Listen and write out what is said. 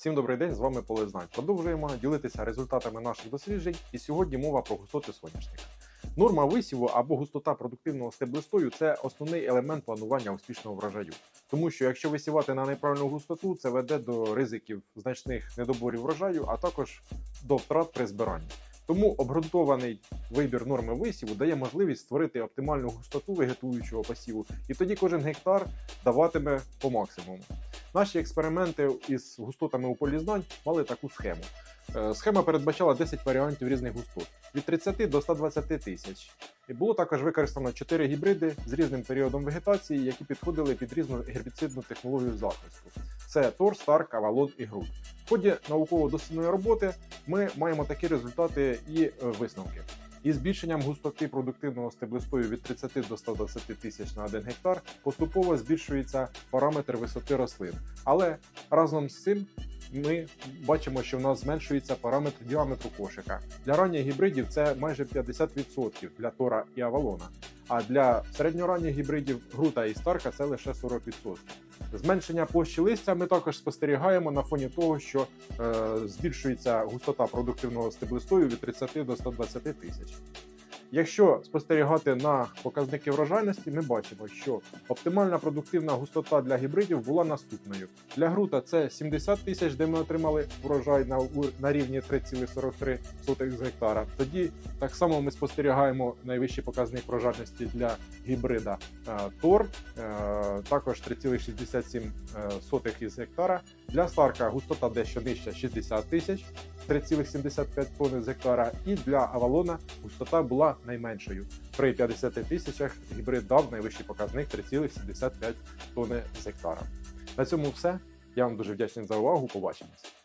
Всім добрий день, з вами Полезнань. Продовжуємо ділитися результатами наших досліджень, і сьогодні мова про густоти соняшника. Норма висіву або густота продуктивного стеблистою це основний елемент планування успішного врожаю. Тому що якщо висівати на неправильну густоту, це веде до ризиків значних недоборів врожаю, а також до втрат при збиранні. Тому обґрунтований вибір норми висіву дає можливість створити оптимальну густоту вегетуючого посіву, і тоді кожен гектар даватиме по максимуму. Наші експерименти із густотами у полі знань мали таку схему. Е, Схема передбачала 10 варіантів різних густот від 30 до 120 тисяч. І було також використано 4 гібриди з різним періодом вегетації, які підходили під різну гербіцидну технологію захисту. Це Тор, Старк, Авалон і Груд. Ході науково-дослідної роботи ми маємо такі результати і е, висновки. Із збільшенням густоти продуктивного стеблистою від 30 до 120 тисяч на 1 гектар поступово збільшується параметр висоти рослин. Але разом з цим ми бачимо, що в нас зменшується параметр діаметру кошика. Для ранніх гібридів це майже 50% для Тора і Авалона. А для середньоранніх гібридів Грута і Старка це лише 40%. Зменшення площі листя ми також спостерігаємо на фоні того, що е, збільшується густота продуктивного стеблистою від 30 до 120 тисяч. Якщо спостерігати на показники врожайності, ми бачимо, що оптимальна продуктивна густота для гібридів була наступною. Для грута це 70 тисяч, де ми отримали врожай на, на рівні 3,43 з гектара. Тоді так само ми спостерігаємо найвищий показник врожайності для гібрида е, Тор, е, також 3,67 із гектара. Для Старка густота дещо нижча 60 тисяч. 3,75 тонни з гектара, і для Авалона густота була найменшою. При 50 тисячах гібрид дав найвищий показник 3,75 тонни з гектара. На цьому все. Я вам дуже вдячний за увагу. Побачимось.